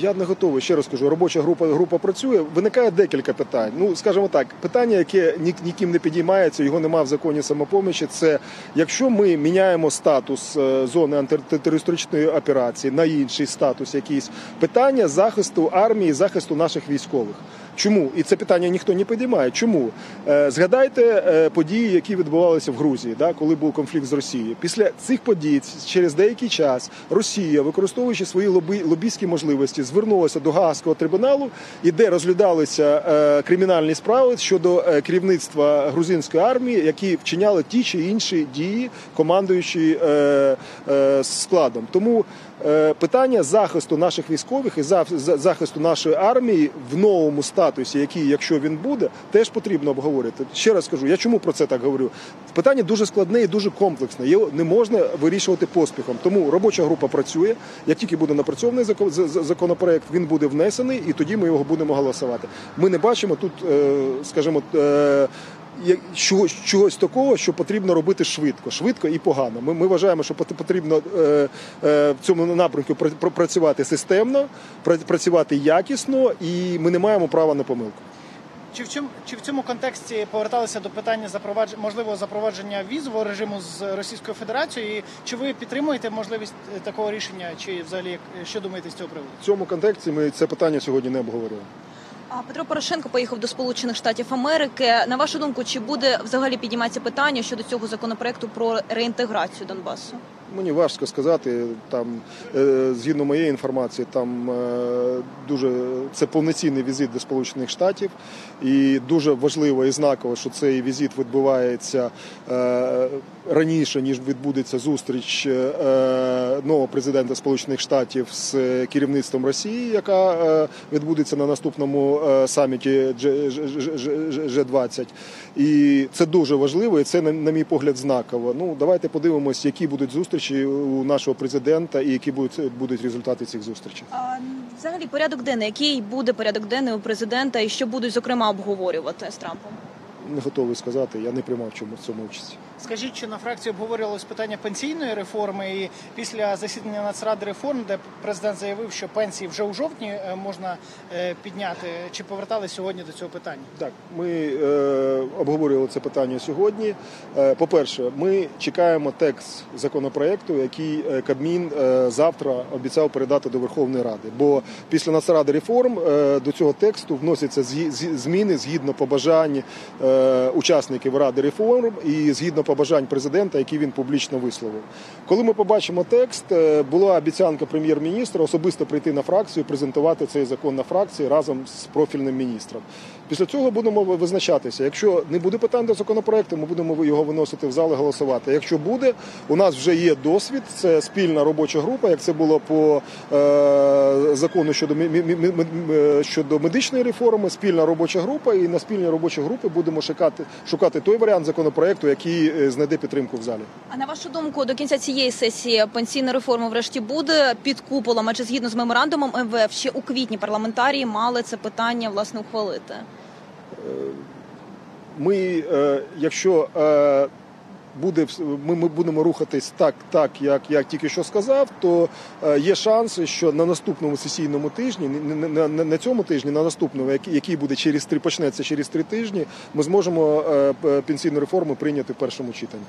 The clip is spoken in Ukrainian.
Я не готовий. Ще раз кажу, робоча група група працює. Виникає декілька питань. Ну, скажімо так, питання, яке ні, ніким не підіймається, його немає в законі самопомічі. Це якщо ми міняємо статус е, зони антитерористичної операції на інший статус, якийсь питання захисту армії, захисту наших військових. Чому? І це питання ніхто не підіймає. Чому? Е, Згадайте е, події, які відбувалися в Грузії, коли був конфлікт з Росією. Після цих подій, через деякий час, Росія, використовуючи свої лобійські можливості, звернулася до Гаазького трибуналу, і де розглядалися е, кримінальні справи щодо керівництва грузинської армії, які вчиняли ті чи інші дії, командуючи складом. Тому питання захисту наших військових і за- за- захисту нашої армії в новому статусі, який, якщо він буде, теж потрібно обговорити. Ще раз кажу, я чому про це так говорю? Питання дуже складне і дуже комплексне. Його не можна вирішувати поспіхом. Тому робоча група працює. Як тільки буде напрацьований законопроект, він буде внесений, і тоді ми його будемо голосувати. Ми не бачимо тут, е, скажімо. Е, чогось, такого, що потрібно робити швидко, швидко і погано. Ми, ми вважаємо, що пот- потрібно е, е, в цьому напрямку пр- пр- працювати системно, пр- працювати якісно, і ми не маємо права на помилку. Чи в цьому чи в цьому контексті поверталися до питання запровадження можливого запровадження візового режиму з Російською Федерацією? І чи ви підтримуєте можливість е, такого рішення? Чи взагалі як- що думаєте з цього приводу? В цьому контексті ми це питання сьогодні не обговорюємо. Петро Порошенко поїхав до Сполучених Штатів Америки. На вашу думку, чи буде взагалі підійматися питання щодо цього законопроекту про реінтеграцію Донбасу? Мені важко сказати. Там е, згідно моєї інформації, там е, дуже це повноцінний візит до Сполучених Штатів, і дуже важливо і знаково, що цей візит відбувається е, раніше ніж відбудеться зустріч нового президента Сполучених Штатів з керівництвом Росії, яка відбудеться на наступному саміті G20. І це дуже важливо, і це на мій погляд знаково. Ну давайте подивимось, які будуть зустрічі у нашого президента і які будуть будуть результати цих зустрічей. А, взагалі, порядок денний, який буде порядок денний у президента, і що будуть зокрема обговорювати з Трампом? Не готовий сказати. Я не приймав в чому в цьому участі. Скажіть, чи на фракції обговорювалось питання пенсійної реформи і після засідання Нацради реформ, де президент заявив, що пенсії вже у жовтні е, можна е, підняти, чи повертались сьогодні до цього питання? Так, ми е, обговорювали це питання сьогодні. Е, по-перше, ми чекаємо текст законопроекту, який е, Кабмін е, завтра обіцяв передати до Верховної Ради. Бо після Нацради реформ до цього тексту вносяться зміни згідно побажань учасників Ради реформ і згідно побажань президента, які він публічно висловив. Коли ми побачимо текст, була обіцянка прем'єр-міністра особисто прийти на фракцію, презентувати цей закон на фракції разом з профільним міністром. Після цього будемо визначатися. Якщо не буде питань до законопроекту, ми будемо його виносити в зал і голосувати. Якщо буде, у нас вже є досвід. Це спільна робоча група, як це було по е, закону щодо е, щодо медичної реформи. Спільна робоча група, і на спільній робочій групі будемо шукати шукати той варіант законопроекту, який е, знайде підтримку в залі. А на вашу думку, до кінця цієї сесії пенсійна реформа врешті буде під куполом, чи згідно з меморандумом МВФ ще у квітні парламентарії мали це питання власне ухвалити? Ми, е, якщо е, буде ми, ми будемо рухатись так, так як я тільки що сказав, то е, є шанси, що на наступному сесійному тижні, не, на, не на цьому тижні, на наступному, який, буде через три почнеться через три тижні, ми зможемо пенсійну реформу прийняти в першому читанні.